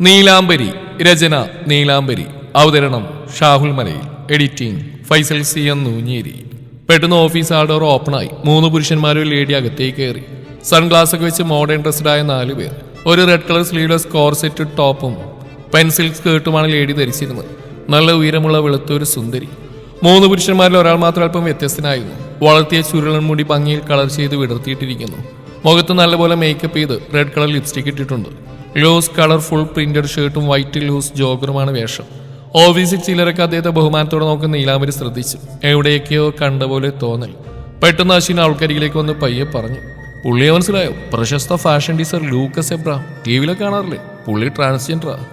നീലാംബരി രചന നീലാംബരി. അവതരണം Shahul Malayil. Editing Faisal C N Noonjeri. പെട്ടെന്ന് office ആ ഡോർ ഓപ്പണായി മൂന്ന് പുരുഷന്മാരും ലേഡി അകത്തേക്ക് കയറി. സൺഗ്ലാസ് ഒക്കെ വെച്ച് മോഡേൺ ഡ്രസ്ഡ് ആയ നാല് പേർ. ഒരു റെഡ് കളർ സ്ലീവ്ലെസ് കോർസെറ്റ് ടോപ്പും പെൻസിൽ സ്കേർട്ടുമാണ് ലേഡി ധരിച്ചിരുന്നത്. നല്ല ഉയരമുള്ള വെളുത്തൊരു സുന്ദരി. മൂന്ന് പുരുഷന്മാരിൽ ഒരാൾ മാത്രം അല്പം വ്യത്യസ്തനായിരുന്നു. വളർത്തിയ ചുരുളൻ മുടി ഭംഗിയിൽ കളർ ചെയ്ത് വിടർത്തിയിട്ടിരിക്കുന്നു. മുഖത്ത് നല്ലപോലെ മേക്കപ്പ് ചെയ്ത് റെഡ് കളർ ലിപ്സ്റ്റിക് ഇട്ടിട്ടുണ്ട്. ലൂസ് കളർഫുൾ പ്രിന്റഡ് ഷർട്ടും വൈറ്റ് ലൂസ് ജോഗറുമാണ് വേഷം. ഓഫീസിൽ ചിലരൊക്കെ അദ്ദേഹത്തെ ബഹുമാനത്തോടെ നോക്കുന്ന നീലാമരി ശ്രദ്ധിച്ചു. എവിടെയൊക്കെയോ കണ്ട പോലെ തോന്നൽ. പെട്ടെന്ന് അശ്വിൻ ആൾക്കരികിലേക്ക് വന്ന് പയ്യെ പറഞ്ഞു പുള്ളിയെ മനസ്സിലായോ? പ്രശസ്ത fashion designer Lucas Abram T വിയിലെ കാണാറില്ലേ? പുള്ളി ട്രാൻസ്ജെൻഡറാ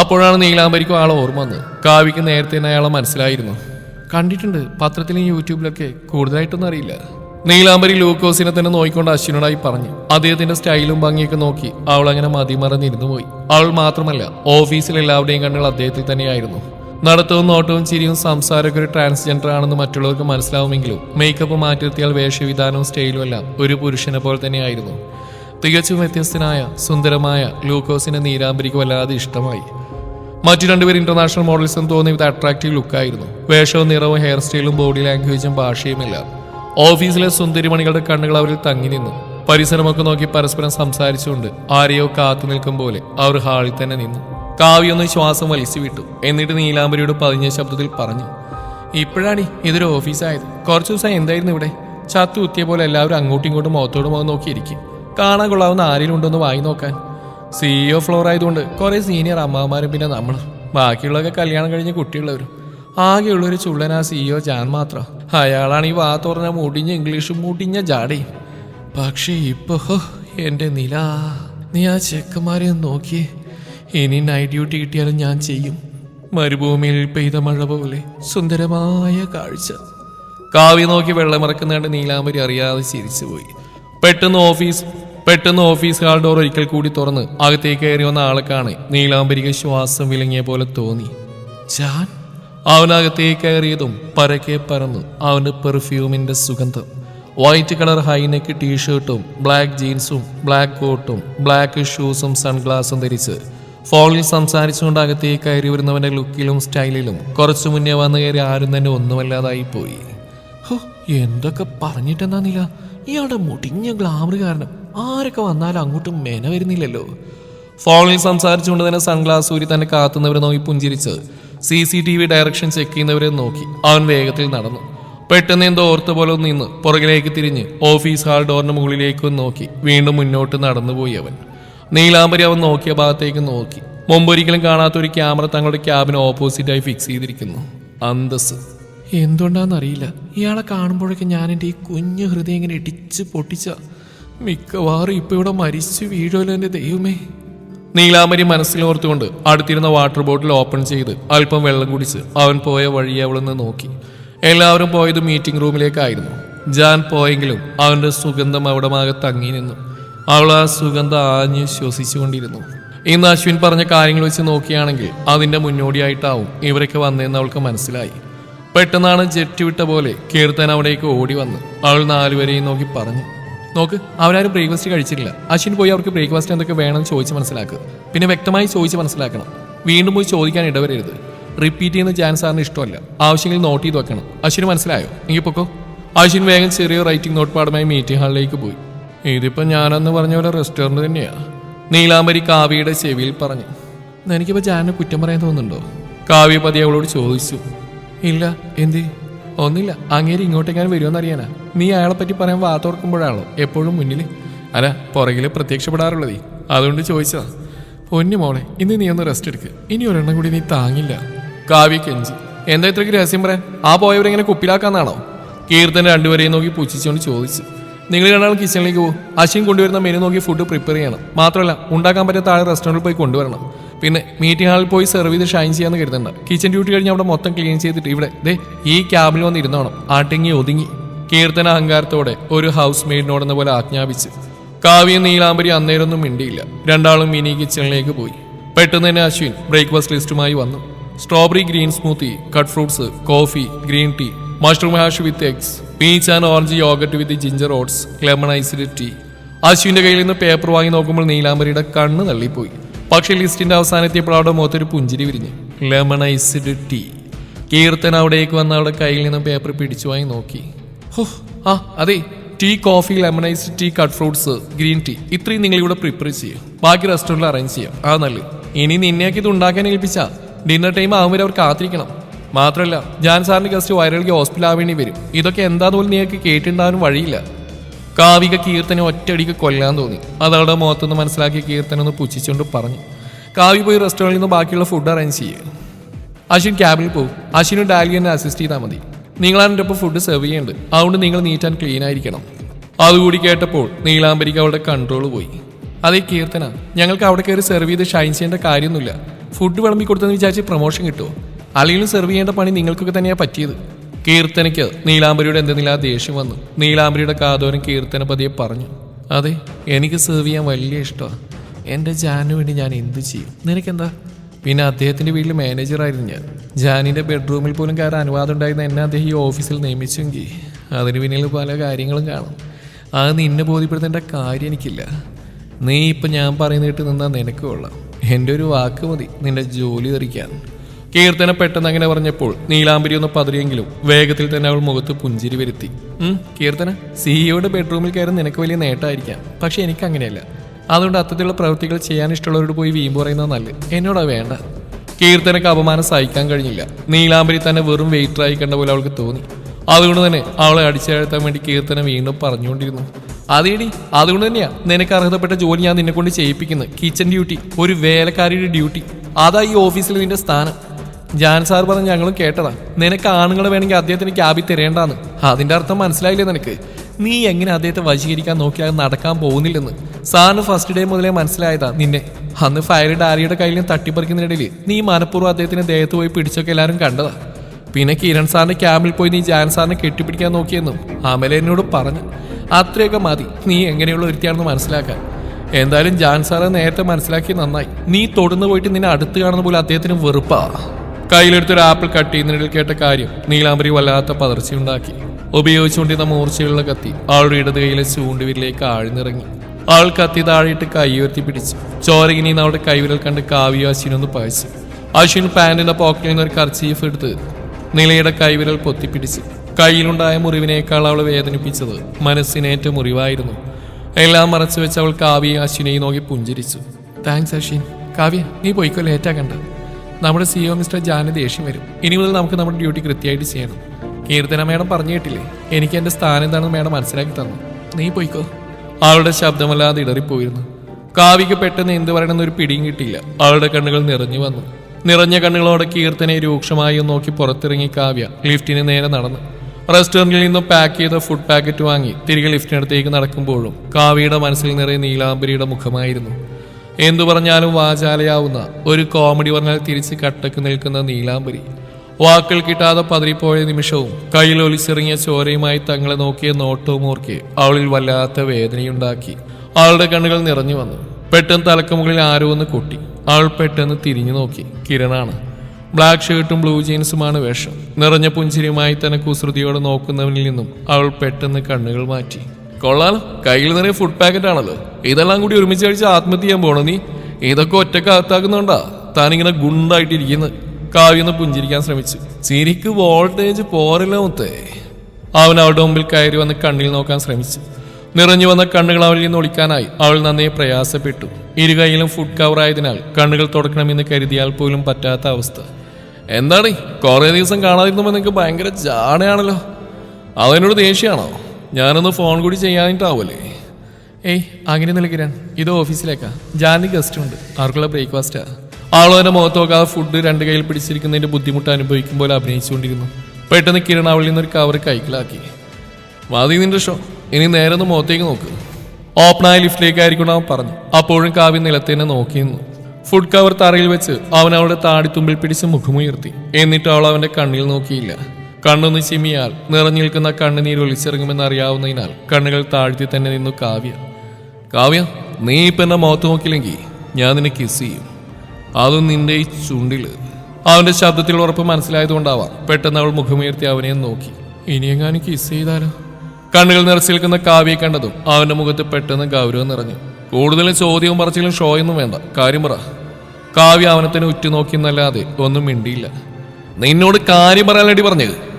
അപ്പോഴാണ് നീലാംബരിക്കും ആളെ ഓർമ്മ വന്നത്. കാവ്യക്ക് നേരത്തെ തന്നെ അയാളെ മനസ്സിലായിരുന്നു. കണ്ടിട്ടുണ്ട് പത്രത്തിലും യൂട്യൂബിലൊക്കെ. കൂടുതലായിട്ടൊന്നും അറിയില്ല. നീലാംബരി ലൂക്കോസിനെ തന്നെ നോക്കിക്കൊണ്ട് അശ്വിനോടായി പറഞ്ഞു. അദ്ദേഹത്തിന്റെ സ്റ്റൈലും ഭംഗിയൊക്കെ നോക്കി അവൾ അങ്ങനെ മതിമറന്നിരുന്നു പോയി. അവൾ മാത്രമല്ല ഓഫീസിൽ എല്ലാവരുടെയും കണ്ണുകൾ അദ്ദേഹത്തിൽ തന്നെയായിരുന്നു. നടത്തവും നോട്ടവും ചിരിയും സംസാരമൊക്കെ ഒരു ട്രാൻസ്ജെൻഡർ ആണെന്ന് മറ്റുള്ളവർക്ക് മനസ്സിലാവുമെങ്കിലും മേക്കപ്പ് മാറ്റിനിർത്തിയാൽ വേഷവിധാനവും സ്റ്റൈലും എല്ലാം ഒരു പുരുഷനെ പോലെ തന്നെയായിരുന്നു. തികച്ചും വ്യത്യസ്തനായ സുന്ദരമായ ലൂക്കോസിനെ നീലാംബരിക്ക് വല്ലാതെ ഇഷ്ടമായി. മറ്റു രണ്ടുപേർ ഇന്റർനാഷണൽ മോഡൽസ് എന്ന് തോന്നിയ വിധ അട്രാക്റ്റീവ് ലുക്കായിരുന്നു വേഷവും നിറവും ഹെയർ സ്റ്റൈലും ബോഡി ലാംഗ്വേജും ഭാഷയുമില്ല. ഓഫീസിലെ സുന്ദരിമണികളുടെ കണ്ണുകൾ അവരിൽ തങ്ങി നിന്നു. പരിസരമൊക്കെ നോക്കി പരസ്പരം സംസാരിച്ചുകൊണ്ട് ആരെയോ കാത്തു നിൽക്കും പോലെ അവർ ഹാളിൽ തന്നെ നിന്നു. കാവ്യൊന്ന് ശ്വാസം വലിച്ചു വിട്ടു. എന്നിട്ട് നീലാംബരിയോട് പതിഞ്ഞ ശബ്ദത്തിൽ പറഞ്ഞു ഇപ്പോഴാണ് ഇതൊരു ഓഫീസായത്. കുറച്ചു ദിവസം എന്തായിരുന്നു ഇവിടെ? ചത്തു കുത്തിയ പോലെ എല്ലാവരും അങ്ങോട്ടും ഇങ്ങോട്ടും മുഖത്തോട് മുഖം നോക്കിയിരിക്കും. കാണാൻ കൊള്ളാവുന്ന ആരെങ്കിലും ഉണ്ടോന്ന് വായി നോക്കാൻ. സിഇഒ ഫ്ലോർ ആയതുകൊണ്ട് കുറെ സീനിയർ അമ്മമാരും പിന്നെ നമ്മൾ ബാക്കിയുള്ളതൊക്കെ കല്യാണം കഴിഞ്ഞ കുട്ടിയുള്ളവരും. ആകെയുള്ളൊരു ചുള്ളൻ ആ സിഇഒ ജാൻ മാത്രം. അയാളാണ് ഈ വാ തുറന്ന മുടിഞ്ഞ ഇംഗ്ലീഷ് മുടിഞ്ഞ ജാടി. പക്ഷേ ഇപ്പൊ എന്റെ നില. നീ ആ ചെക്കന്മാരെ നോക്കി. ഇനി നൈറ്റ് ഡ്യൂട്ടി കിട്ടിയാലും ഞാൻ ചെയ്യും. മരുഭൂമിയിൽ പെയ്ത മഴ പോലെ സുന്ദരമായ കാഴ്ച. കാവ്യ നോക്കി വെള്ളം കണ്ട് നീലാംബരി അറിയാതെ ചിരിച്ചു പോയി. പെട്ടെന്ന് ഓഫീസ് പെട്ടെന്ന് ഓഫീസ് ഹാൾ ഡോർ ഒരിക്കൽ കൂടി തുറന്ന് അകത്തേക്ക് കയറി വന്ന ആളെ കാണെ. നീലാംബരിക്ക് ശ്വാസം വിലങ്ങിയ പോലെ തോന്നി. ജാൻ? അവനകത്തേക്ക് കയറിയതും പരക്കെ പറന്നു അവന് പെർഫ്യൂമിന്റെ സുഗന്ധം. വൈറ്റ് കളർ ഹൈനെക്ക് ടീഷർട്ടും ബ്ലാക്ക് ജീൻസും ബ്ലാക്ക് കോട്ടും ബ്ലാക്ക് ഷൂസും സൺഗ്ലാസും ധരിച്ച് ഫോണിൽ സംസാരിച്ചുകൊണ്ട് അകത്തേക്ക് കയറി വരുന്നവന്റെ ലുക്കിലും സ്റ്റൈലിലും കുറച്ചു മുന്നേ വന്നു കയറി ആരും തന്നെ ഒന്നുമല്ലാതായി പോയി. എന്തൊക്കെ പറഞ്ഞിട്ടെന്നാന്നില്ല നില? ഇയാളുടെ മുടിഞ്ഞ ഗ്ലാമർ കാരണം ആരൊക്കെ വന്നാലും അങ്ങോട്ടും മെന വരുന്നില്ലല്ലോ. ഫോണിൽ സംസാരിച്ചുകൊണ്ട് തന്നെ സൺഗ്ലാസ് ഊരി തന്നെ കാത്തുന്നവരെ നോക്കി പുഞ്ചിരിച്ച് C C T V direction check ചെയ്യുന്നവരെ നോക്കി. അവൻ വേഗത്തിൽ നടന്നു. പെട്ടെന്ന് എന്തോ ഓർത്ത പോലെ നിന്ന് പുറകിലേക്ക് തിരിഞ്ഞ് ഓഫീസ് ഹാൾ ഡോറിന് മുകളിലേക്ക് നോക്കി. വീണ്ടും മുന്നോട്ട് നടന്നുപോയി അവൻ. നീലാംബരി അവൻ നോക്കിയ ഭാഗത്തേക്ക് നോക്കി. മുമ്പൊരിക്കലും കാണാത്ത ഒരു ക്യാമറ തങ്ങളുടെ ക്യാബിന് ഓപ്പോസിറ്റായി ഫിക്സ് ചെയ്തിരിക്കുന്നു. അന്തസ് എന്തുകൊണ്ടാണെന്നറിയില്ല ഇയാളെ കാണുമ്പോഴൊക്കെ ഞാൻ എന്റെ ഈ കുഞ്ഞു ഹൃദയം ഇങ്ങനെ ഇടിച്ച് പൊട്ടിച്ച മിക്കവാറും ഇപ്പോൾ ഇവിടെ മരിച്ചു വീഴുമല്ലോ എന്റെ ദൈവമേ. നീലാമരി മനസ്സിലോർത്തുകൊണ്ട് അടുത്തിരുന്ന വാട്ടർ ബോട്ടിൽ ഓപ്പൺ ചെയ്ത് അല്പം വെള്ളം കുടിച്ച് അവൻ പോയ വഴി അവളൊന്ന് നോക്കി. എല്ലാവരും പോയത് മീറ്റിംഗ് റൂമിലേക്കായിരുന്നു ജാൻ പോയെങ്കിലും അവന്റെ സുഗന്ധം അവിടെ മാകെ തങ്ങി നിന്നു. അവൾ ആ സുഗന്ധം ആഞ്ഞ് ശ്വസിച്ചുകൊണ്ടിരുന്നു. ഇന്ന് അശ്വിൻ പറഞ്ഞ കാര്യങ്ങൾ വെച്ച് നോക്കിയാണെങ്കിൽ അതിന്റെ മുന്നോടിയായിട്ടാവും ഇവരൊക്കെ വന്നതെന്ന് അവൾക്ക് മനസ്സിലായി. പെട്ടെന്നാണ് ജെറ്റ് വിട്ട പോലെ കീർത്തൻ അവിടേക്ക് ഓടി വന്ന്. അവൾ നാലുപേരെയും നോക്കി പറഞ്ഞു. നോക്ക് അവരാരും ബ്രേക്ക്ഫാസ്റ്റ് കഴിച്ചിട്ടില്ല. അശ്വിൻ പോയി അവർക്ക് ബ്രേക്ക്ഫാസ്റ്റ് എന്തൊക്കെ വേണമെന്ന് ചോദിച്ച് മനസ്സിലാക്കുക പിന്നെ വ്യക്തമായി ചോദിച്ച് മനസ്സിലാക്കണം. വീണ്ടും പോയി ചോദിക്കാൻ ഇടവരരുത്. റിപ്പീറ്റ് ചെയ്യുന്ന ജാൻ സാറിന് ഇഷ്ടമല്ല. ആവശ്യമെങ്കിൽ നോട്ട് ചെയ്ത് വെക്കണം. അശ്വിന് മനസ്സിലായോ? എങ്കിൽ പൊക്കോ. അശ്വിൻ വേഗം ചെറിയ റൈറ്റിംഗ് നോട്ട് പാടുമായി മീറ്റിംഗ് ഹാളിലേക്ക് പോയി. ഇതിപ്പോൾ ഞാനെന്ന് പറഞ്ഞ പോലെ റെസ്റ്റോറന്റ് തന്നെയാണ് നീലാംബരി കാവ്യയുടെ ചെവിയിൽ പറഞ്ഞു. എനിക്കിപ്പോൾ ജാനിനെ കുറ്റം പറയാൻ തോന്നുന്നുണ്ടോ? കാവ്യ പതി അവളോട് ചോദിച്ചു. ഇല്ല എന്തി? ഒന്നില്ല അങ്ങേര് ഇങ്ങോട്ടെങ്ങാനും വരുമെന്നറിയാനാ? നീ അയാളെ പറ്റി പറയാൻ വാത്തോർക്കുമ്പോഴാണല്ലോ എപ്പോഴും മുന്നിൽ അല്ല പുറകിൽ പ്രത്യക്ഷപ്പെടാറുള്ളതേ. അതുകൊണ്ട് ചോദിച്ചതാ. പൊന്നു മോളെ ഇന്ന് നീ ഒന്ന് റെസ്റ്റ് എടുക്ക്. ഇനി ഒരെണ്ണം കൂടി നീ താങ്ങില്ല. കാവ്യ കെഞ്ചി. എന്താ ഇത്രയ്ക്ക് രഹസ്യം പറയാൻ? ആ പോയവരെങ്ങനെ കുപ്പിലാക്കാന്നാണോ? കീർത്തൻ രണ്ടുപേരെയും നോക്കി പുച്ഛിച്ചുകൊണ്ട് ചോദിച്ചു. നിങ്ങൾ രണ്ടാളും കിച്ചണിലേക്ക് പോകും അശ്വിൻ കൊണ്ടുവരുന്ന മെനു നോക്കി ഫുഡ് പ്രിപ്പയർ ചെയ്യണം. മാത്രമല്ല ഉണ്ടാക്കാൻ പറ്റിയ താഴെ റെസ്റ്റോറന്റിൽ പോയി കൊണ്ടുവരണം. പിന്നെ മീറ്റിംഗ് ഹാളിൽ പോയി സെർവ് ചെയ്ത് ഷൈൻ ചെയ്യാന്ന് കരുതുന്നുണ്ട് കിച്ചൺ ഡ്യൂട്ടി കഴിഞ്ഞ് അവിടെ മൊത്തം ക്ലീൻ ചെയ്തിട്ട് ഇവിടെ ദേ ഈ ക്യാബിൽ വന്ന് ഇരുന്നോണം ആട്ടിങ്ങി ഒതുങ്ങി. കീർത്തന അഹങ്കാരത്തോടെ ഒരു ഹൗസ് മെയ്ഡിനോടെന്ന പോലെ ആജ്ഞാപിച്ച്. കാവ്യം നീലാംബരി അന്നേരമൊന്നും മിണ്ടിയില്ല. രണ്ടാളും മിനി കിച്ചണിലേക്ക് പോയി. പെട്ടെന്ന് തന്നെ അശ്വിൻ ബ്രേക്ക്ഫാസ്റ്റ് ലിസ്റ്റുമായി വന്നു. Strawberry green smoothie cut fruits coffee green tea mushroom hash with eggs peach and orange yogurt with ginger oats lemon iced tea അശ്വിന്റെ കയ്യിൽ നിന്ന് പേപ്പർ വാങ്ങി നോക്കുമ്പോൾ നീലാംബരിയുടെ കണ്ണ് തള്ളിപ്പോയി. പക്ഷേ ലിസ്റ്റിന്റെ അവസാനത്തിയപ്പോൾ അവിടെ മുഖത്തൊരു പുഞ്ചിരി വിരിഞ്ഞു. ലെമണൈസ്ഡ് ടീ കീർത്തൻ അവിടേക്ക് വന്ന അവിടെ കയ്യിൽ നിന്ന് പേപ്പർ പിടിച്ചു വാങ്ങി നോക്കി. ഹോ ആ അതെ. Tea coffee lemonised tea cut fruits green tea ഇത്രയും നിങ്ങൾ ഇവിടെ പ്രിപ്പയർ ചെയ്യും. ബാക്കി റെസ്റ്റോറന്റിൽ അറേഞ്ച് ചെയ്യാം. ആ നല്ല ഇനി നിന്നെയൊക്കെ ഇത് ഉണ്ടാക്കാൻ ഏൽപ്പിച്ച. ഡിന്നർ ടൈം ആകുമ്പോൾ അവർ കാത്തിരിക്കണം. മാത്രമല്ല ഞാൻ സാറിന്റെ ഗസ്റ്റ് വയറിലേക്ക് ഹോസ്പിറ്റൽ ആവേണ്ടി വരും. ഇതൊക്കെ എന്താ പോലും നീയൊക്കെ കേട്ടിട്ടുണ്ടാകാനും വഴിയില്ല. കാവിക കീർത്തനെ ഒറ്റയടിക്ക് കൊല്ലാൻ തോന്നി. അതവളുടെ മുഖത്തുനിന്ന് മനസ്സിലാക്കി കീർത്തൻ ഒന്ന് പുച്ഛിച്ചുകൊണ്ട് പറഞ്ഞു. കാവി പോയി റെസ്റ്റോറന്റിൽ നിന്ന് ബാക്കിയുള്ള ഫുഡ് അറേഞ്ച് ചെയ്യുക അശ്വിൻ ക്യാബിൽ പോകും. അശ്വിനും ഡാലിയനെ അസിസ്റ്റ് ചെയ്താൽ മതി. നിങ്ങളാണ് എന്റെ ഒപ്പം ഫുഡ് സെർവ് ചെയ്യേണ്ടത് അതുകൊണ്ട് നിങ്ങൾ നീറ്റ് ആൻഡ് ക്ലീൻ ആയിരിക്കണം. അതുകൂടി കേട്ടപ്പോൾ നീലാംബരിക്ക് അവളുടെ കൺട്രോൾ പോയി. അതേ കീർത്തന ഞങ്ങൾക്ക് അവിടെ കയറി സെർവ് ചെയ്ത് ഷൈൻ ചെയ്യേണ്ട കാര്യമൊന്നുമില്ല. ഫുഡ് വിളമ്പി കൊടുത്തെന്ന് വിചാരിച്ച് പ്രൊമോഷൻ കിട്ടുമോ അല്ലെങ്കിലും സെർവ് ചെയ്യേണ്ട പണി നിങ്ങൾക്കൊക്കെ തന്നെയാണ് പറ്റിയത്. കീർത്തനയ്ക്ക് നീലാംബരിയുടെ എന്തെന്നില്ല ദേഷ്യം വന്നു. നീലാംബരിയുടെ കാതോരം കീർത്തന പതിയെ പറഞ്ഞു അതെ എനിക്ക് സെർവ് ചെയ്യാൻ വലിയ ഇഷ്ടമാണ് എന്റെ ജാനു വേണ്ടി ഞാൻ എന്ത് ചെയ്യും? നിനക്കെന്താ? പിന്നെ അദ്ദേഹത്തിന്റെ വീട്ടിൽ മാനേജറായിരുന്നു ഞാൻ. ജാനിന്റെ ബെഡ്റൂമിൽ പോലും കയറാൻ അനുവാദം ഉണ്ടായിരുന്ന എന്നെ അദ്ദേഹം ഈ ഓഫീസിൽ നിയമിച്ചെങ്കിൽ അതിന് പിന്നിൽ പല കാര്യങ്ങളും കാണും. അത് നിന്നെ ബോധ്യപ്പെടുത്തേണ്ട കാര്യം എനിക്കില്ല. നീ ഇപ്പം ഞാൻ പറയുന്ന കേട്ട് നിന്നാൽ നിനക്ക് കൊള്ളാം. എന്റെ ഒരു വാക്ക് മതി നിന്റെ ജോലി തെറിക്കാൻ. കീർത്തന പെട്ടെന്ന് അങ്ങനെ പറഞ്ഞപ്പോൾ നീലാംബരി ഒന്ന് പതറിയെങ്കിലും വേഗത്തിൽ തന്നെ അവൾ മുഖത്ത് പുഞ്ചിരി വരുത്തി. കീർത്തന സിഇഒയുടെ ബെഡ്റൂമിൽ കയറി നിനക്ക് വലിയ നേട്ടമായിരിക്കാം. പക്ഷെ എനിക്ക് അങ്ങനെയല്ല. അതുകൊണ്ട് അത്തരത്തിലുള്ള പ്രവൃത്തികൾ ചെയ്യാൻ ഇഷ്ടമുള്ളവരോട് പോയി വീമ്പ് പറയുന്നത് നല്ലത്. എന്നോടാ വേണ്ട. കീർത്തനക്ക് അപമാനം സഹിക്കാൻ കഴിഞ്ഞില്ല. നീലാംബരി തന്നെ വെറും വെയിറ്ററായി കണ്ട പോലെ അവൾക്ക് തോന്നി. അതുകൊണ്ട് തന്നെ അവളെ അടിച്ചെഴുത്താൻ വേണ്ടി കീർത്തന വീണ്ടും പറഞ്ഞുകൊണ്ടിരുന്നു. അതേടി അതുകൊണ്ട് തന്നെയാ നിനക്ക് അർഹതപ്പെട്ട ജോലി ഞാൻ നിന്നെ കൊണ്ട് ചെയ്യിപ്പിക്കുന്നത്. കിച്ചൺ ഡ്യൂട്ടി ഒരു വേലക്കാരിയുടെ ഡ്യൂട്ടി അതാ ഈ ഓഫീസിൽ നിന്റെ സ്ഥാനം. ജാൻ സാർ പറഞ്ഞ് ഞങ്ങളും കേട്ടതാ. നിനക്ക് ആണുങ്ങൾ വേണമെങ്കിൽ അദ്ദേഹത്തിന് ക്യാബിൽ തരേണ്ടാന്ന്. അതിന്റെ അർത്ഥം മനസ്സിലായില്ലേ നിനക്ക്? നീ എങ്ങനെ അദ്ദേഹത്തെ വശീകരിക്കാൻ നോക്കിയാൽ നടക്കാൻ പോകുന്നില്ലെന്ന്? സാറിന് ഫസ്റ്റ് ഡേ മുതലേ മനസ്സിലായതാ നിന്നെ. അന്ന് ഫയർ ഡാരിയുടെ കയ്യിലും തട്ടിപ്പറിക്കുന്നതിനിടയിൽ നീ മനഃപൂർവം അദ്ദേഹത്തിന്റെ ദേഹത്ത് പോയി പിടിച്ചൊക്കെ എല്ലാവരും കണ്ടതാ. പിന്നെ കിരൺ സാറിന്റെ ക്യാമ്പിൽ പോയി നീ ജാൻ സാറിനെ കെട്ടിപ്പിടിക്കാൻ നോക്കിയെന്നും അമല എന്നോട് പറഞ്ഞു. അത്രയൊക്കെ മതി. നീ എങ്ങനെയുള്ള ഒരുത്തിയാണെന്ന് മനസ്സിലാക്കാൻ. എന്തായാലും ജാൻ സാറെ നേരത്തെ മനസ്സിലാക്കി നന്നായി. നീ തൊടുന്ന് പോയിട്ട് നിന്നെ അടുത്ത് കാണുന്ന പോലെ അദ്ദേഹത്തിന് വെറുപ്പാ. കയ്യിലെടുത്തൊരു ആപ്പിൾ കട്ട് ചെയ്യുന്നതിനിടയിൽ കേട്ട കാര്യം നീലാംബരി വല്ലാത്ത പതർച്ചയുണ്ടാക്കി. ഉപയോഗിച്ചുകൊണ്ടിരുന്ന മൂർച്ചയുള്ള കത്തി ആളുടെ ഇടത് കൈയിലെ ചൂണ്ടുവിരലേക്ക് ആഴ്ന്നിറങ്ങി. ആൾ കത്തി താഴെയിട്ട് കൈ ഉയർത്തി പിടിച്ചു. ചോരകിനി അവളുടെ കൈവിരൽ കണ്ട് കാവ്യ അശ്വിനൊന്ന് പായിച്ചു. അശ്വിൻ പാന്റിന്റെ പോക്കറ്റിൽ നിന്ന് ഒരു കർച്ചീഫ് എടുത്ത് നിലയുടെ കൈവിരൽ പൊത്തിപ്പിടിച്ചു കയ്യിലുണ്ടായ മുറിവിനേക്കാൾ അവൾ വേദനിപ്പിച്ചത് മനസ്സിനേറ്റ മുറിവായിരുന്നു. എല്ലാം മറച്ചു വെച്ച് അവൾ കാവ്യ അശ്വിനെയും നോക്കി പുഞ്ചിരിച്ചു. താങ്ക്സ് അശ്വിൻ. കാവ്യ നീ പോയിക്കോ ലേറ്റാക്കണ്ട നമ്മുടെ സിഇഒ മിസ്റ്റർ ജാന് ദേഷ്യം വരും. ഇനി മുതൽ നമുക്ക് നമ്മുടെ ഡ്യൂട്ടി കൃത്യമായിട്ട് ചെയ്യണം. കീർത്തന മേഡം പറഞ്ഞു കേട്ടില്ലേ എനിക്ക് എന്റെ സ്ഥാനം എന്താണെന്ന് മേഡം മനസ്സിലാക്കി തന്നു. നീ പോയിക്കോ. അവളുടെ ശബ്ദമല്ലാതെ ഇടറിപ്പോയിരുന്നു. കാവിക്ക് പെട്ടെന്ന് എന്ത് പറയണമെന്ന് ഒരു പിടിയും കിട്ടിയില്ല. ആളുടെ കണ്ണുകൾ നിറഞ്ഞു വന്നു. നിറഞ്ഞ കണ്ണുകളോടെ കീർത്തനെ രൂക്ഷമായി നോക്കി പുറത്തിറങ്ങി കാവ്യ ലിഫ്റ്റിന് നേരെ നടന്നു. റെസ്റ്റോറന്റിൽ നിന്നും പാക്ക് ചെയ്ത ഫുഡ് പാക്കറ്റ് വാങ്ങി തിരികെ ലിഫ്റ്റിനടുത്തേക്ക് നടക്കുമ്പോഴും കാവ്യയുടെ മനസ്സിൽ നിറയെ നീലാംബരിയുടെ മുഖമായിരുന്നു. എന്തു പറഞ്ഞാലും വാചാലയാവുന്ന ഒരു കോമഡി പറഞ്ഞാൽ തിരിച്ച് കട്ടക്ക് നിൽക്കുന്ന നീലാംബരി. വാക്കുകൾ കിട്ടാതെ പതറിപ്പോയ നിമിഷവും കയ്യിൽ ഒലിച്ചിറങ്ങിയ ചോരയുമായി തങ്ങളെ നോക്കിയ നോട്ടവും ഓർക്കി അവളിൽ വല്ലാത്ത വേദനയുണ്ടാക്കി. അവളുടെ കണ്ണുകൾ നിറഞ്ഞു വന്നു. പെട്ടെന്ന് തലക്കുമുകളിൽ ആരോ ഒന്ന് കൊട്ടി. അവൾ പെട്ടെന്ന് തിരിഞ്ഞു നോക്കി. കിരണാണ്. ബ്ലാക്ക് ഷർട്ടും ബ്ലൂ ജീൻസുമാണ് വേഷം. നിറഞ്ഞ പുഞ്ചിരിയുമായി തന്നെ കുസൃതിയോടെ നോക്കുന്നവനിൽ നിന്നും അവൾ പെട്ടെന്ന് കണ്ണുകൾ മാറ്റി. കൊള്ളാലോ. കയ്യിൽ നിറയെ ഫുഡ് പാക്കറ്റ് ആണല്ലോ. ഇതെല്ലാം കൂടി ഒരുമിച്ച് കഴിച്ച് ആത്മഹത്യ ചെയ്യാൻ പോണോ നീ? ഇതൊക്കെ ഒറ്റയ്ക്ക് അകത്താക്കുന്നുണ്ടാ താനിങ്ങനെ ഗുണ്ടായിട്ടിരിക്കുന്നത് കാവ്യൊന്ന് പുഞ്ചിരിക്കാൻ ശ്രമിച്ചു. ചിരിക്ക് വോൾട്ടേജ് പോരല്ലോ മുത്തേ. അവൻ അവളുടെ മുമ്പിൽ കയറി വന്ന് കണ്ണിൽ നോക്കാൻ ശ്രമിച്ചു. നിറഞ്ഞു വന്ന കണ്ണുകൾ അവളിൽ നിന്ന് ഒളിക്കാനായി. അവൾ നന്നേ പ്രയാസപ്പെട്ടു. ഇരു കൈയിലും ഫുഡ് കവർ ആയതിനാൽ കണ്ണുകൾ തുടക്കണമെന്ന് കരുതിയാൽ പോലും പറ്റാത്ത അവസ്ഥ. എന്താണ് കുറെ ദിവസം കാണാതിരുന്നപ്പോൾ നിങ്ങൾക്ക് ഭയങ്കര ജാടയാണല്ലോ. അവനോട് ദേഷ്യമാണോ? ഞാനൊന്ന് ഫോൺ കൂടി ചെയ്യാനിട്ടാവൂലേ? ഏയ് അങ്ങനെ നിലകിരാൻ ഇത് ഓഫീസിലേക്കാ. ജാനി ഗസ്റ്റ് ഉണ്ട്. ആർക്കുള്ള ബ്രേക്ക്ഫാസ്റ്റാ ആളോന്റെ മുഖത്ത് നോക്കാതെ ഫുഡ് രണ്ട് കയ്യിൽ പിടിച്ചിരിക്കുന്നതിന്റെ ബുദ്ധിമുട്ട് അനുഭവിക്കുമ്പോൾ അഭിനയിച്ചുകൊണ്ടിരുന്നു. പെട്ടെന്ന് കിരൺ അവളിൽ നിന്നൊരു കവർ കൈക്കിലാക്കി. മതി നിന്റെ ഷോ ഇനി നേരെ ഒന്ന് മുഖത്തേക്ക് നോക്ക്. ഓപ്പണായ ലിഫ്റ്റിലേക്കായിരിക്കണം അവൻ പറഞ്ഞു. അപ്പോഴും കാവ്യ നിലത്തേനെ നോക്കി നിന്നു. ഫുഡ് കവർ തറയിൽ വെച്ച് അവൻ അവളുടെ താടിത്തുമ്പിൽ പിടിച്ച് മുഖമുയർത്തി. എന്നിട്ട് അവൾ അവന്റെ കണ്ണിൽ നോക്കിയില്ല. കണ്ണൊന്ന് ചിമ്മിയാൽ നിറഞ്ഞു നിൽക്കുന്ന കണ്ണുനീര് ഒലിച്ചിറങ്ങുമെന്ന് അറിയാവുന്നതിനാൽ കണ്ണുകൾ താഴ്ത്തി തന്നെ നിന്നു കാവ്യ. കാവ്യ നീ ഇപ്പം എന്നെ മുഖത്ത് നോക്കില്ലെങ്കിൽ ഞാൻ നിന്നെ കിസ് ചെയ്യും. അതും നിന്റെ ഈ ചുണ്ടിൽ അവന്റെ ശബ്ദത്തിൽ ഉറപ്പ് മനസ്സിലായതുകൊണ്ടാവാം പെട്ടെന്ന് അവൾ മുഖമുയർത്തി അവനെ നോക്കി. ഇനിയെങ്ങാനും കിസ് ചെയ്താലോ? കണ്ണുകൾ നിറച്ചു നിൽക്കുന്ന കാവ്യെ കണ്ടതും അവന്റെ മുഖത്ത് പെട്ടെന്ന് ഗൗരവം നിറഞ്ഞു. കൂടുതലും ചോദ്യവും പറച്ചിലും ഷോയൊന്നും വേണ്ട. കാര്യം പറ. കാവ്യ അവനെ തന്നെ ഉറ്റുനോക്കിയെന്നല്ലാതെ ഒന്നും മിണ്ടിയില്ല. നിന്നോട് കാര്യം പറയാൻ വേണ്ടി പറഞ്ഞത്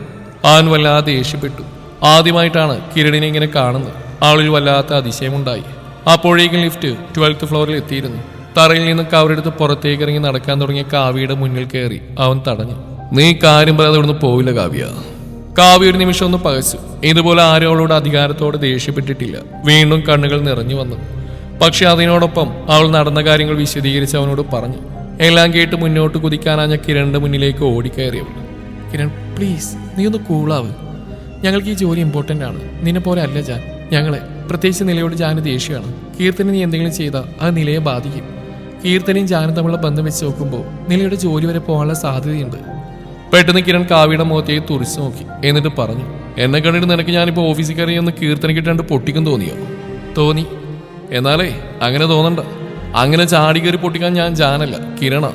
അവൻ വല്ലാതെ ദേഷ്യപ്പെട്ടു. ആദ്യമായിട്ടാണ് കിരണിനെ ഇങ്ങനെ കാണുന്നത്. അവളിൽ വല്ലാത്ത അതിശയമുണ്ടായി. അപ്പോഴേക്കും ലിഫ്റ്റ് ട്വൽത്ത് ഫ്ലോറിൽ എത്തിയിരുന്നു. തറയിൽ നിന്ന് കവറെടുത്ത് പുറത്തേക്ക് ഇറങ്ങി നടക്കാൻ തുടങ്ങിയ കാവ്യയുടെ മുന്നിൽ കയറി അവൻ തടഞ്ഞു. നീ കാര്യം പറയാതെ ഇവിടുന്ന് പോവില്ല കാവ്യ. കാവ്യ ഒരു നിമിഷം ഒന്ന് പകച്ചു. ഇതുപോലെ ആരും അവളോട് അധികാരത്തോടെ ദേഷ്യപ്പെട്ടിട്ടില്ല. വീണ്ടും കണ്ണുകൾ നിറഞ്ഞു വന്നു. പക്ഷെ അതിനോടൊപ്പം അവൾ നടന്ന കാര്യങ്ങൾ വിശദീകരിച്ച് അവനോട് പറഞ്ഞു. എല്ലാം കേട്ട് മുന്നോട്ട് കുതിക്കാനാഞ്ഞ കിരണിന്റെ മുന്നിലേക്ക് ഓടിക്കയറിയവൾ. കിരൺ പ്ലീസ് നീ ഒന്ന് കൂളാവ്. ഞങ്ങൾക്ക് ഈ ജോലി ഇമ്പോർട്ടന്റ് ആണ്. നിന്നെ പോലെ അല്ല ജാൻ. ഞങ്ങളെ പ്രത്യേകിച്ച് നിലയോട് ജാന് ദേഷ്യമാണ്. കീർത്തന നീ എന്തെങ്കിലും ചെയ്താൽ അത് നിലയെ ബാധിക്കും. കീർത്തനയും ജാനും തമ്മിലുള്ള ബന്ധം വെച്ച് നോക്കുമ്പോൾ നിലയുടെ ജോലി വരെ പോകാനുള്ള സാധ്യതയുണ്ട്. പെട്ടെന്ന് കിരൺ കാവിയുടെ മുഖത്തേക്ക് തുറിച്ചു നോക്കി. എന്നിട്ട് പറഞ്ഞു എന്നെ കണ്ടിട്ട് നിനക്ക് ഞാനിപ്പോൾ ഓഫീസിൽ കയറി ഒന്ന് കീർത്തന കിട്ടാണ്ട് പൊട്ടിക്കും തോന്നിയോ? തോന്നി. എന്നാലേ അങ്ങനെ തോന്നണ്ട. അങ്ങനെ ചാടി കയറി പൊട്ടിക്കാൻ ഞാൻ ജാനല്ല കിരണ.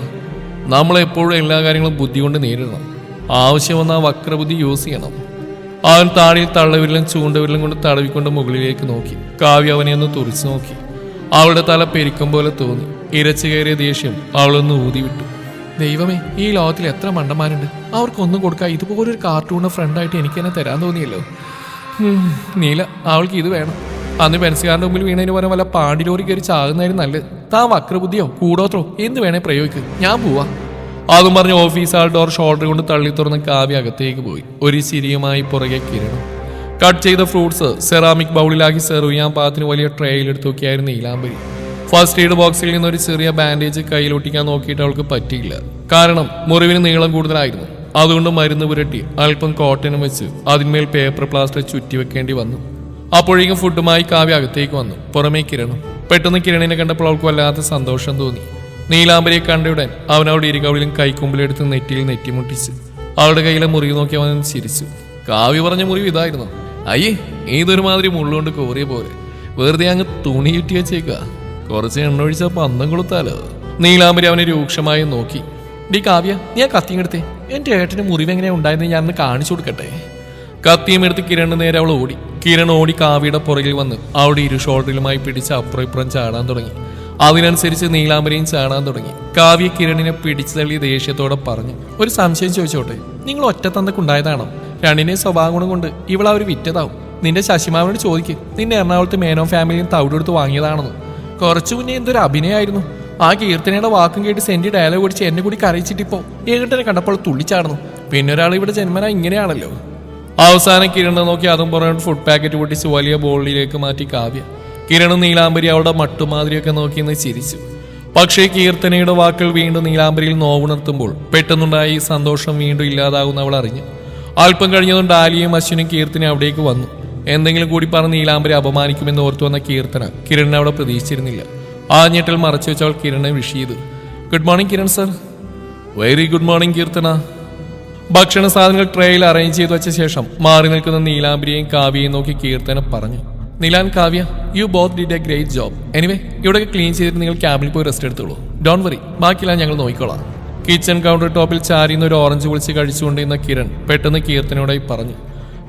നമ്മളെപ്പോഴും എല്ലാ കാര്യങ്ങളും ബുദ്ധി കൊണ്ട് നേരിടണം. ആവശ്യം വന്ന വക്രബുദ്ധി യൂസ് ചെയ്യണം. അവൻ താടിയിൽ തള്ളവിരലും ചൂണ്ടവിരലും കൊണ്ട് തടവിക്കൊണ്ട് മുകളിലേക്ക് നോക്കി. കാവ്യ അവനെ ഒന്ന് തുറിച്ചു നോക്കി. അവളുടെ തല പെരിക്കും പോലെ തോന്നി. ഇരച്ചു കയറിയ ദേഷ്യം അവളൊന്ന് ഊതി വിട്ടു ദൈവമേ ഈ ലോകത്തിൽ എത്ര മണ്ടന്മാരുണ്ട്. അവർക്കൊന്നും കൊടുക്കാൻ ഇതുപോലൊരു കാർട്ടൂണ് ഫ്രണ്ടായിട്ട് എനിക്ക് തന്നെ തരാൻ തോന്നിയല്ലോ. നീല അവൾക്ക് ഇത് വേണം. അന്ന് പെൻസുകാരന്റെ മുമ്പിൽ വീണതിന് പകരം വല്ല പാണ്ടിലോറി കയറി ചാകുന്നതിന് നല്ലത്. താ വക്രബുദ്ധിയോ കൂടോത്രോ എന്ത് വേണേ പ്രയോഗിക്കുക ഞാൻ പോവാ. അതും പറഞ്ഞ് ഓഫീസ് ആൾ ഡോർ ഷോൾഡർ കൊണ്ട് തള്ളി തുറന്ന് കാവ്യ അകത്തേക്ക് പോയി. ഒരു ചിരിയുമായി പുറകെ കിരണം. കട്ട് ചെയ്ത ഫ്രൂട്ട്സ് സെറാമിക് ബൗളിലാക്കി സെർവ് ചെയ്യാൻ പാത്തിന് വലിയ ട്രേയിൽ എടുത്തു നോക്കിയായിരുന്നു നീലാംബരി ഫസ്റ്റ് എയ്ഡ് ബോക്സിൽ നിന്ന് ഒരു ചെറിയ ബാൻഡേജ് കയ്യിലൊട്ടിക്കാൻ നോക്കിയിട്ട് അവൾക്ക് പറ്റിയില്ല. കാരണം മുറിവിന് നീളം കൂടുതലായിരുന്നു. അതുകൊണ്ട് മരുന്ന് പുരട്ടി അല്പം കോട്ടനും വെച്ച് അതിന്മേൽ പേപ്പർ പ്ലാസ്റ്റർ ചുറ്റി വെക്കേണ്ടി വന്നു. അപ്പോഴേക്കും ഫുഡുമായി കാവ്യ അകത്തേക്ക് വന്നു. പുറമേ കിരണം. പെട്ടെന്ന് കിരണിനെ കണ്ടപ്പോൾ അവൾക്ക് വല്ലാത്ത സന്തോഷം തോന്നി. നീലാംബരിയെ കണ്ടയുടൻ അവൻ അവിടെ ഇരുകവളിലും കൈക്കുമ്പിലെടുത്ത് നെറ്റിയിൽ നെറ്റിമുട്ടിച്ച് അവളുടെ കയ്യിലെ മുറിവ് നോക്കി അവൻ ചിരിച്ചു. കാവ്യ പറഞ്ഞ മുറിവ് ഇതായിരുന്നു. അയ്യേ ഏതൊരുമാതിരി മുള്ളുകൊണ്ട് കോറിയ പോലെ. വെറുതെ അങ്ങ് തുണി ചുറ്റി വെച്ചേക്കുക കുറച്ച് എണ്ണൊഴിച്ച പന്തം കൊളുത്താലോ? നീലാംബരി അവനെ രൂക്ഷമായി നോക്കി. ഡി കാവ്യ നീ ആ കത്തിയും എടുത്തേ. എന്റെ ഏട്ടന് മുറിവ് എങ്ങനെയാ ഉണ്ടായിരുന്നു ഞാൻ കാണിച്ചു കൊടുക്കട്ടെ. കത്തിയും എടുത്ത് കിരണ് നേരെ അവൾ ഓടി. കിരൺ ഓടി കാവ്യയുടെ പുറകിൽ വന്ന് അവിടെ ഇരു ഷോൾഡറിലുമായി പിടിച്ച് അപ്പുറം ഇപ്പുറം ചാടാൻ തുടങ്ങി. അതിനനുസരിച്ച് നീലാംബരയും ചാടാൻ തുടങ്ങി. കാവ്യ കിരണിനെ പിടിച്ചു തള്ളി ദേഷ്യത്തോടെ പറഞ്ഞു ഒരു സംശയം ചോദിച്ചോട്ടെ? നിങ്ങൾ ഒറ്റത്തന്തക്കുണ്ടായതാണോ രണ്ടിനെ സ്വഭാവം ഗുണം കൊണ്ട് ഇവൾ അവർ വിറ്റതാവും. നിന്റെ ശശിമാവനോട് ചോദിക്ക്. നിന്നെ എറണാകുളത്ത് മേനോ ഫാമിലിയും തവിടെടുത്ത് വാങ്ങിയതാണെന്ന്. കുറച്ചു മുന്നേ എന്തൊരു അഭിനയമായിരുന്നു. ആ കീർത്തനയുടെ വാക്കും കേട്ട് സെന്റി ഡയലോഗ് അടിച്ച് എന്നെ കൂടി കരയിച്ചിട്ടിപ്പോ ഏകട്ടനെ കണ്ടപ്പോൾ തുള്ളിച്ചാടുന്നു പിന്നെ ഒരാൾ ഇവിടെ ജന്മന ഇങ്ങനെയാണല്ലോ. അവസാനം കിരണ നോക്കി അതും പുറമെ ഫുഡ് പാക്കറ്റ് പൊട്ടിച്ച് വലിയ ബോളിലേക്ക് മാറ്റി കാവ്യ. കിരണും നീലാംബരി അവളുടെ മട്ടുമാതിരിയൊക്കെ നോക്കി നിന്ന് ചിരിച്ചു. പക്ഷേ കീർത്തനയുടെ വാക്കുകൾ വീണ്ടും നീലാംബരിയിൽ നോവുണർത്തുമ്പോൾ പെട്ടെന്നുണ്ടായ സന്തോഷം വീണ്ടും ഇല്ലാതാകുന്ന അവൾ അറിഞ്ഞു. അല്പം കഴിഞ്ഞതും ഡാലിയും അശ്വിനും കീർത്തന അവിടേക്ക് വന്നു. എന്തെങ്കിലും കൂടി പറഞ്ഞ് നീലാംബരി അപമാനിക്കുമെന്ന് ഓർത്തു വന്ന കീർത്തന കിരണിനെ അവിടെ പ്രതീക്ഷിച്ചിരുന്നില്ല. ആ ഞെട്ടൽ മറച്ചു വെച്ച് അവൾ വിഷ് ചെയ്തു. Good morning Kiran sir very good morning Keerthana. ഭക്ഷണ സാധനങ്ങൾ ട്രേയിൽ അറേഞ്ച് ചെയ്തു വെച്ച ശേഷം മാറി നിൽക്കുന്ന നീലാംബരിയെയും കാവ്യയും നോക്കി കീർത്തന പറഞ്ഞു. Nilan Kavya you both did a great job anyway ഇവിടെയൊക്കെ ക്ലീൻ ചെയ്തിട്ട് നിങ്ങൾ ക്യാബിൽ പോയി റെസ്റ്റ് എടുത്തോളൂ. ഡോൺ വറി ബാക്കിയെല്ലാം ഞങ്ങൾ നോക്കിക്കോളാം. കിച്ചൺ കൗണ്ടർ ടോപ്പിൽ ചാരിന്ന് ഒരു ഓറഞ്ച് വിളിച്ച് കഴിച്ചുകൊണ്ടിരുന്ന കിരൺ പെട്ടെന്ന് കീർത്തനയോടായി പറഞ്ഞു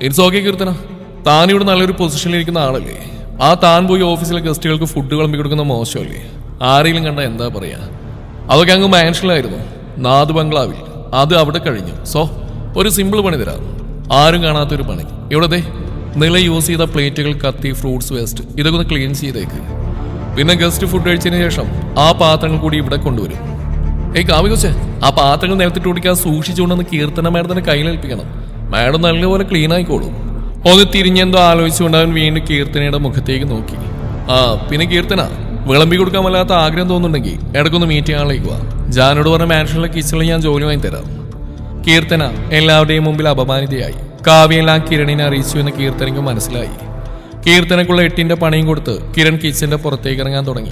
ഇറ്റ്സ് ഓക്കെ കീർത്തന. താൻ ഇവിടെ നല്ലൊരു പൊസിഷനിൽ ഇരിക്കുന്ന ആളല്ലേ? ആ താൻ പോയി ഓഫീസിലെ ഗസ്റ്റുകൾക്ക് ഫുഡ് വിളമ്പി കൊടുക്കുന്ന മോശമല്ലേ? ആരെങ്കിലും കണ്ട എന്താ പറയാ? അതൊക്കെ അങ്ങ് മാൻഷനിലായിരുന്നു നാദ് ബംഗ്ലാവിൽ. അത് അവിടെ കഴിഞ്ഞു. സോ ഒരു സിമ്പിൾ പണി തരാം. ആരും കാണാത്തൊരു പണി. ഇവിടെ നില യൂസ് ചെയ്ത പ്ലേറ്റുകൾ കത്തി ഫ്രൂട്ട്സ് വേസ്റ്റ് ഇതൊക്കെ ഒന്ന് ക്ലീൻ ചെയ്തേക്ക്. പിന്നെ ഗസ്റ്റ് ഫുഡ് കഴിച്ചതിന് ശേഷം ആ പാത്രങ്ങൾ കൂടി ഇവിടെ കൊണ്ടുവരും. ഏയ് കാവി കൊച്ചേ ആ പാത്രങ്ങൾ നേരത്തിട്ട് കുടിക്കാൻ സൂക്ഷിച്ചുകൊണ്ടെന്ന് കീർത്തന മാഡത്തിന്റെ കയ്യിലേൽപ്പിക്കണം മാഡം നല്ലപോലെ ക്ലീൻ ആയിക്കോളും. ഒന്ന് തിരിഞ്ഞെന്തോ ആലോചിച്ചുകൊണ്ട് അവൻ വീണ്ടും കീർത്തനയുടെ മുഖത്തേക്ക് നോക്കി. ആ പിന്നെ കീർത്തന വിളമ്പി കൊടുക്കാൻ വല്ലാത്ത ആഗ്രഹം തോന്നുന്നുണ്ടെങ്കിൽ ഇടയ്ക്കൊന്ന് മീറ്റ് ചെയ്യാനിലേക്ക് വാ. ജാനോട് പറഞ്ഞ മാൻഷനിലെ കിച്ചണിൽ ഞാൻ ജോലി വാങ്ങി തരാം കീർത്തന എല്ലാവരുടെയും മുമ്പിൽ അപമാനിതയായി. കാവ്യെല്ലാം കിരണിനെ അറിയിച്ചു എന്ന് കീർത്തനയ്ക്ക് മനസ്സിലായി. കീർത്തനക്കുള്ള എട്ടിന്റെ പണിയും കൊടുത്ത് കിരൺ കിച്ചന്റെ പുറത്തേക്ക് ഇറങ്ങാൻ തുടങ്ങി.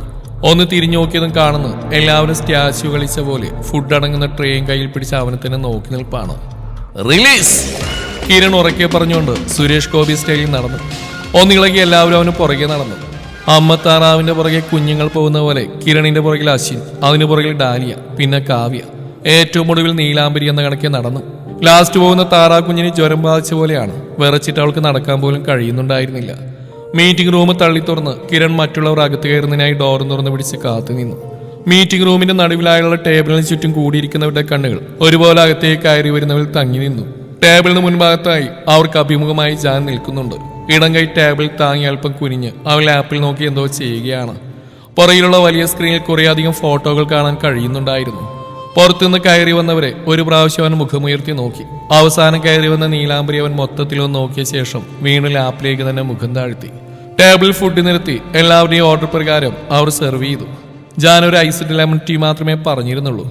ഒന്ന് തിരിഞ്ഞു നോക്കിയതും കാണുന്നു എല്ലാവരും സ്റ്റാച്യു കളിച്ച പോലെ ഫുഡ് അടങ്ങുന്ന ട്രെയിൻ കയ്യിൽ പിടിച്ച് അവനെ തന്നെ നോക്കി നിൽപ്പാണ്. റിലീസ് കിരൺ ഉറക്കെ പറഞ്ഞുകൊണ്ട് സുരേഷ് ഗോപി സ്റ്റൈലിൽ നടന്നു. ഒന്നിളകി എല്ലാവരും അവന് പുറകെ നടന്നു. അമ്മ താറാവിന്റെ പുറകെ കുഞ്ഞുങ്ങൾ പോകുന്ന പോലെ കിരണിന്റെ പുറകിൽ അശ്വിൻ അതിനു പുറകിൽ ഡാലിയ പിന്നെ കാവ്യ. ഏറ്റവും ഒടുവിൽ നീലാംബരി എന്ന കണക്കെ നടന്നു. ലാസ്റ്റ് പോകുന്ന താറാ കുഞ്ഞിന് ജ്വരം ബാധിച്ച പോലെയാണ്. വിറച്ചിട്ട് അവൾക്ക് നടക്കാൻ പോലും കഴിയുന്നുണ്ടായിരുന്നില്ല. മീറ്റിംഗ് റൂം തള്ളി തുറന്ന് കിരൺ മറ്റുള്ളവർ അകത്ത് കയറുന്നതിനായി ഡോർ തുറന്ന് പിടിച്ച് കാത്തു നിന്നു. മീറ്റിംഗ് റൂമിന്റെ നടുവിലായുള്ള ടേബിളിന് ചുറ്റും കൂടിയിരിക്കുന്നവരുടെ കണ്ണുകൾ ഒരുപോലെ അകത്തേക്ക് കയറി വരുന്നവരിൽ തങ്ങി നിന്നു. ടേബിളിന് മുൻഭാഗത്തായി അവർക്ക് അഭിമുഖമായി ജാൻ നിൽക്കുന്നുണ്ട്. ഇടം കൈ ടേബിൾ താങ്ങി അല്പം കുനിഞ്ഞ് അവൻ ലാപ്പിൽ നോക്കി എന്തോ ചെയ്യുകയാണ്. പുറയിലുള്ള വലിയ സ്ക്രീനിൽ കുറേയധികം ഫോട്ടോകൾ കാണാൻ കഴിയുന്നുണ്ടായിരുന്നു. പുറത്തുനിന്ന് കയറി വന്നവരെ ഒരു പ്രാവശ്യം അവൻ മുഖമുയർത്തി നോക്കി. അവസാനം കയറി വന്ന നീലാംബരി അവൻ മൊത്തത്തിലൊന്ന് നോക്കിയ ശേഷം വീണ്ടും ലാപ്പിലേക്ക് തന്നെ മുഖം താഴ്ത്തി. ടേബിൾ ഫുഡ് നിരത്തി എല്ലാവരുടെയും ഓർഡർ പ്രകാരം അവർ സെർവ് ചെയ്തു. ജാൻ ഒരു ഐസ്ഡ് ലെമൺ ടീ മാത്രമേ പറഞ്ഞിരുന്നുള്ളൂ.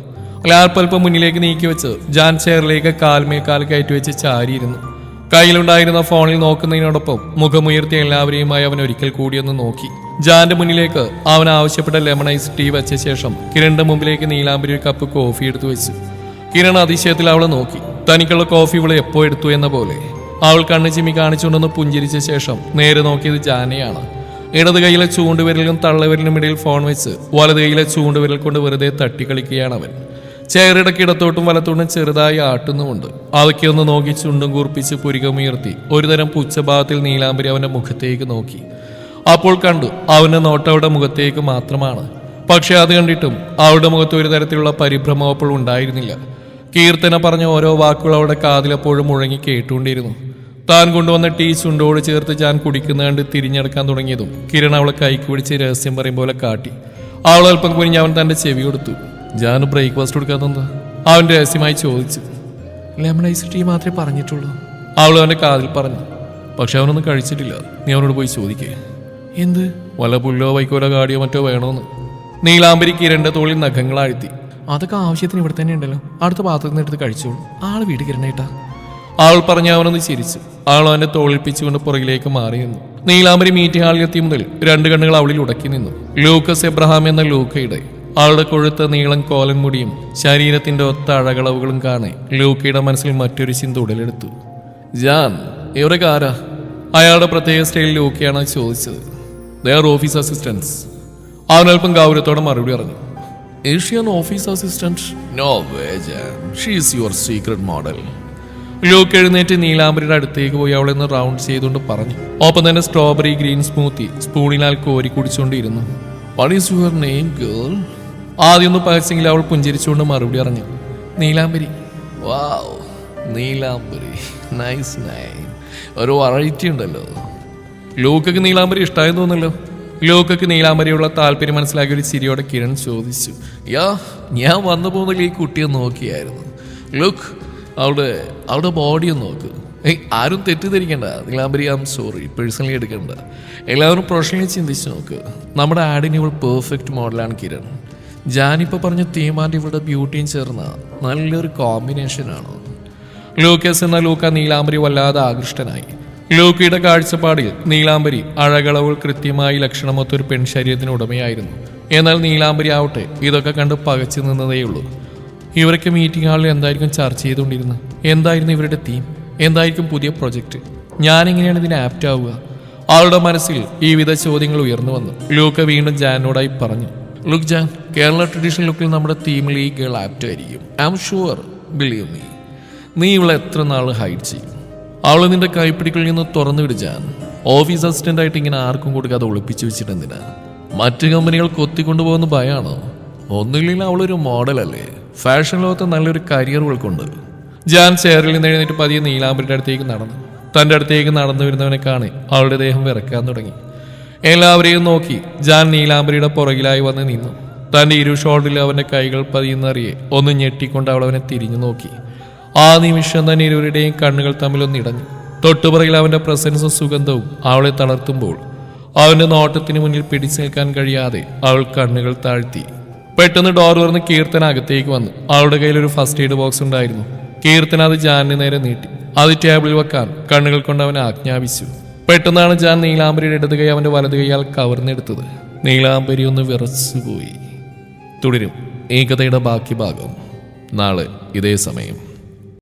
ലാൽപ്പൽപ്പം മുന്നിലേക്ക് നീക്കി വെച്ച് ജാൻ ചെയറിലേക്ക് കാൽമേൽ കാൽ കയറ്റി വെച്ച് ചാരിയിരുന്നു. കയ്യിലുണ്ടായിരുന്ന ഫോണിൽ നോക്കുന്നതിനോടൊപ്പം മുഖമുയർത്തിയ എല്ലാവരെയുമായി അവൻ ഒരിക്കൽ കൂടിയൊന്ന് നോക്കി. ജാന്റെ മുന്നിലേക്ക് അവൻ ആവശ്യപ്പെട്ട ലെമണൈസ് ടീ വെച്ച ശേഷം കിരണിന്റെ മുമ്പിലേക്ക് നീലാംബരി ഒരു കപ്പ് കോഫി എടുത്തു വെച്ചു. കിരൺ അതിശയത്തിൽ അവളെ നോക്കി. തനിക്കുള്ള കോഫി ഇവളെ എപ്പോ എടുത്തു എന്ന പോലെ. അവൾ കണ്ണു ചിമ്മി കാണിച്ചുകൊണ്ടൊന്ന് പുഞ്ചിരിച്ച ശേഷം നേരെ നോക്കിയത് ജാനയാണ്. ഇടത് കൈയിലെ ചൂണ്ടുവിരലിനും തള്ളവിരലിനും ഇടയിൽ ഫോൺ വെച്ച് വലത് കൈയിലെ ചൂണ്ടുവിരൽ കൊണ്ട് വെറുതെ തട്ടിക്കളിക്കുകയാണ് അവൻ. ചെയറിടയ്ക്ക് കിടത്തോട്ടും വലത്തോട്ടും ചെറുതായി ആട്ടുന്നുമുണ്ട്. അതൊക്കെ ഒന്ന് നോക്കി ചുണ്ടും കൂർപ്പിച്ച് പുരികമുയർത്തി ഒരുതരം പുച്ഛഭാവത്തിൽ നീലാംബരി അവന്റെ മുഖത്തേക്ക് നോക്കി. അപ്പോൾ കണ്ടു അവന്റെ നോട്ട് അവളുടെ മുഖത്തേക്ക് മാത്രമാണ്. പക്ഷെ അത് കണ്ടിട്ടും അവളുടെ മുഖത്ത് ഒരു തരത്തിലുള്ള പരിഭ്രമം അപ്പോൾ ഉണ്ടായിരുന്നില്ല. കീർത്തന പറഞ്ഞ ഓരോ വാക്കുകൾ അവളുടെ കാതിലപ്പോഴും മുഴങ്ങി കേട്ടുകൊണ്ടിരുന്നു. താൻ കൊണ്ടുവന്ന ടീ ചുണ്ടോട് ചേർത്ത് ഞാൻ കുടിക്കുന്ന കണ്ട് തിരിഞ്ഞെടുക്കാൻ തുടങ്ങിയതും കിരൺ അവളെ കൈക്ക് പിടിച്ച് രഹസ്യം പറയും പോലെ കാട്ടി. അവളൽപ്പം കുനിഞ്ഞ് അവൻ തന്റെ ചെവി കൊടുത്തു. ഞാൻ ബ്രേക്ക്ഫാസ്റ്റ് കൊടുക്കാത്ത അവൻ രഹസ്യമായി ചോദിച്ചു. ലെമൺ ഐസ് ടീ മാത്രമേ പറഞ്ഞിട്ടുള്ളൂ? അവൾ അവന്റെ കാതിൽ പറഞ്ഞു. പക്ഷെ അവനൊന്നും കഴിച്ചിട്ടില്ല. നീ അവനോട് പോയി ചോദിക്കേ. എന്ത്? വല്ല പുല്ലോ വൈക്കോലോ കാടിയോ മറ്റോ വേണോന്ന്. നീലാംബരി കിരണ്ട തോളിൽ നഖങ്ങളാഴ്ത്തി അതൊക്കെ ആവശ്യത്തിന് ഇവിടെ തന്നെ ഉണ്ടല്ലോ. അടുത്ത പാത്രത്തിൽ നിന്ന് എടുത്ത് കഴിച്ചോളൂ. ആൾ വീട് കിരണേട്ടാ. ആൾ പറഞ്ഞ അവനൊന്ന് ചിരിച്ചു. അവൾ അവനെ തോളിപ്പിച്ചുകൊണ്ട് പുറകിലേക്ക് മാറി നിന്നു. നീലാമ്പരി മീറ്റിംഗ് ഹാളിലെത്തിയ മുതൽ രണ്ട് കണ്ണുകൾ അവളിൽ ഉടക്കി നിന്നു. ലൂക്കസ് എബ്രഹാം എന്ന ലൂക്കയുടെ അവളുടെ കൊഴുത്ത നീളം കോലൻ മുടിയും ശരീരത്തിന്റെ ഒത്ത അഴകളവുകളും കാണെ ലൂക്കയുടെ മനസ്സിൽ മറ്റൊരു ചിന്ത ഉടലെടുത്തു. ജാൻ ഇവരൊക്കെ കാരാ അയാളുടെ പ്രത്യേക സ്റ്റൈലിൽ ലൂക്കിയാണ് ചോദിച്ചത്. ദർ ഓഫീസ് അസിസ്റ്റൻസ് അവനൽപ്പം ഗൗരവത്തോടെ മറുപടി പറഞ്ഞു. Asian office assistant no way Jan she's your secret model Luke എഴുന്നേറ്റ് നീലാംബരിയുടെ അടുത്തേക്ക് പോയി അവളെ ഒന്ന് റൗണ്ട് ചെയ്തുകൊണ്ട് പറഞ്ഞു. ഒപ്പം തന്നെ സ്ട്രോബെറി ഗ്രീൻ സ്മൂത്തി സ്പൂണിനാൽ കോരി കുടിച്ചുകൊണ്ടിരുന്നു. What is your name girl ആദ്യം ഒന്ന് പകച്ചെങ്കിൽ അവൾ പുഞ്ചിരിച്ചുകൊണ്ട് മറുപടി പറഞ്ഞു. Neelambari. Wow Neelambari. Nice name ഒരു വെറൈറ്റി ഉണ്ടല്ലോ. ലൂക്കക്ക് നീലാംബരി ഇഷ്ടമായെന്ന് തോന്നല്ലോ ലൂക്കക്ക് നീലാംബരിയുള്ള താല്പര്യം മനസ്സിലാക്കി ഒരു ചിരിയോടെ കിരൺ ചോദിച്ചു. യാ ഞാൻ വന്നു പോകുന്നതിൽ ഈ കുട്ടിയെ നോക്കിയായിരുന്നു. ലുക്ക് അവളുടെ അവളുടെ ഒന്ന് നോക്ക്. ഏയ് ആരും തെറ്റിദ്ധരിക്കണ്ട. നീലാംബരി ആം സോറി പേഴ്സണലി എടുക്കേണ്ട. എല്ലാവരും പ്രൊഫഷണലി ചിന്തിച്ച് നോക്ക്. നമ്മുടെ ആഡിന് ഇവൾ പെർഫെക്റ്റ് മോഡലാണ് കിരൺ. ജാനിപ്പോൾ പറഞ്ഞ തീം ആൻഡ് ഇവളുടെ ബ്യൂട്ടിയും ചേർന്ന നല്ലൊരു കോമ്പിനേഷനാണ് ലൂക്കസ് എന്ന ലൂക്ക നീലാംബരി വല്ലാതെ ആകൃഷ്ടനായി. ലൂക്കയുടെ കാഴ്ചപ്പാടിൽ നീലാംബരി അഴകളവൾ കൃത്യമായി ലക്ഷണമൊത്തൊരു പെൺ ശരീരത്തിന് ഉടമയായിരുന്നു. എന്നാൽ നീലാംബരി ആവട്ടെ ഇതൊക്കെ കണ്ട് പകച്ചു നിന്നതേയുള്ളൂ. ഇവരൊക്കെ മീറ്റിംഗ് ഹാളിൽ എന്തായിരിക്കും ചർച്ച ചെയ്തുകൊണ്ടിരുന്നത്? എന്തായിരുന്നു ഇവരുടെ തീം എന്തായിരിക്കും പുതിയ പ്രൊജക്റ്റ് ഞാൻ എങ്ങനെയാണ് ഇതിന് ആപ്റ്റ് ആവുക? ആളുടെ മനസ്സിൽ ഈ വിധ ചോദ്യങ്ങൾ ഉയർന്നു വന്നു. ലൂക്ക വീണ്ടും ജാനോടായി പറഞ്ഞു. ലുക്ക് ജാൻ കേരള ട്രഡീഷണൽ ലുക്കിൽ നമ്മുടെ തീമിൽ ഈ ഗേൾ ആപ്റ്റ് ആയിരിക്കും I'm sure believe me നീ ഇവളെ എത്ര നാൾ ഹൈഡ് ചെയ്യും? അവളെ നിന്റെ കൈപ്പിടികളിൽ നിന്ന് തുറന്നു വിടിച്ചാൻ ഓഫീസ് അസിസ്റ്റന്റ് ആയിട്ട് ഇങ്ങനെ ആർക്കും കൊടുക്കാതെ ഒളിപ്പിച്ചു വെച്ചിട്ട് എന്തിനാ മറ്റു കമ്പനികൾ കൊത്തിക്കൊണ്ടുപോകുന്ന ഭയാണോ. ഒന്നുമില്ലെങ്കിൽ അവളൊരു മോഡലല്ലേ ഫാഷൻ ലോകത്ത് നല്ലൊരു കരിയർ ഉൾക്കൊണ്ട് ജാൻ ചെയറിൽ നിന്ന് എഴുന്നേറ്റ് പതിയെ നീലാംബരിയുടെ അടുത്തേക്ക് നടന്നു. തന്റെ അടുത്തേക്ക് നടന്നു വരുന്നവനെ കാണി അവളുടെ ദേഹം വിറക്കാൻ തുടങ്ങി. എല്ലാവരെയും നോക്കി ജാൻ നീലാംബരിയുടെ പുറകിലായി വന്ന് നിന്നു. തന്റെ ഇരു ഷോൾഡിൽ അവന്റെ കൈകൾ പതിയുന്നറിയെ ഒന്ന് ഞെട്ടിക്കൊണ്ട് അവൾ അവനെ തിരിഞ്ഞു നോക്കി. ആ നിമിഷം തന്നെ ഇരുവരുടെയും കണ്ണുകൾ തമ്മിലൊന്ന് ഇടഞ്ഞു. തൊട്ടുപുറകിൽ അവന്റെ പ്രസൻസും സുഗന്ധവും അവളെ തളർത്തുമ്പോൾ അവന്റെ നോട്ടത്തിന് മുന്നിൽ പിടിച്ചു നിൽക്കാൻ കഴിയാതെ അവൾ കണ്ണുകൾ താഴ്ത്തി. പെട്ടെന്ന് ഡോർ തുറന്ന് കീർത്തന അകത്തേക്ക് വന്നു. അവളുടെ കയ്യിൽ ഒരു ഫസ്റ്റ് എയ്ഡ് ബോക്സ് ഉണ്ടായിരുന്നു. കീർത്തന അത് ജാനിന് നേരെ നീട്ടി. അത് ടേബിളിൽ വെക്കാൻ കണ്ണുകൾ കൊണ്ട് അവനെ ആജ്ഞാപിച്ചു. പെട്ടെന്നാണ് ജാൻ നീലാംബരിയുടെ ഇടത് കൈ അവന്റെ വലത് കൈയാൽ കവർന്നെടുത്തത്. നീലാംബരി ഒന്ന് വിറച്ചുപോയി. തുടരും ഏകതയുടെ ബാക്കി ഭാഗം. നാളെ ഇതേ സമയം.